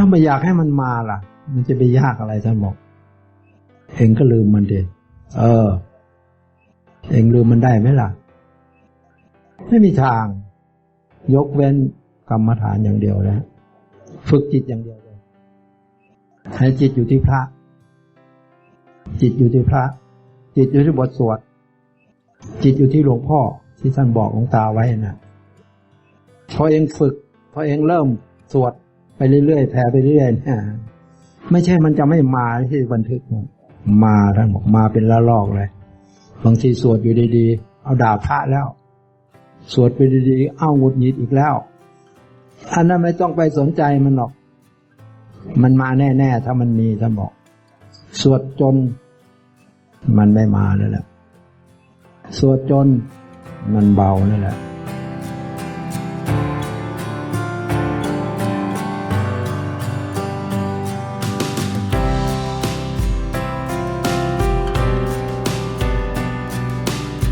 ถ้าไม่อยากให้มันมาล่ะ มันจะไปยากอะไรท่านบอก เองก็ลืมมันเดเออ เองลืมมันได้ไหมล่ะ ไม่มีทาง ยกเว้นกรรมฐานอย่างเดียวนะฝึกจิตอย่างเดียวเลยให้จิตอยู่ที่พระ จิตอยู่ที่พระ จิตอยู่ที่บทสวด จิตอยู่ที่หลวงพ่อที่ท่านบอกหลวงตาไว้น่ะพอเองฝึก พอเองเริ่มสวด ไปเรื่อยๆแผ่ไปเรื่อยๆเนี่ยไม่ใช่มันจะไม่มาที่บันทึก มาท่านบอกมาเป็นละลอกเลยบางทีสวดอยู่ดีๆ เอาด่าพระแล้ว สวดไปดีๆ เอาหงุดหงิดอีกแล้ว อันนั้นไม่ต้องไปสนใจมันหรอก มันมาแน่ๆ ถ้ามันมีท่านบอก สวดจน มันไม่มาแล้วแหละสวดจนมันเบานั่นแหละ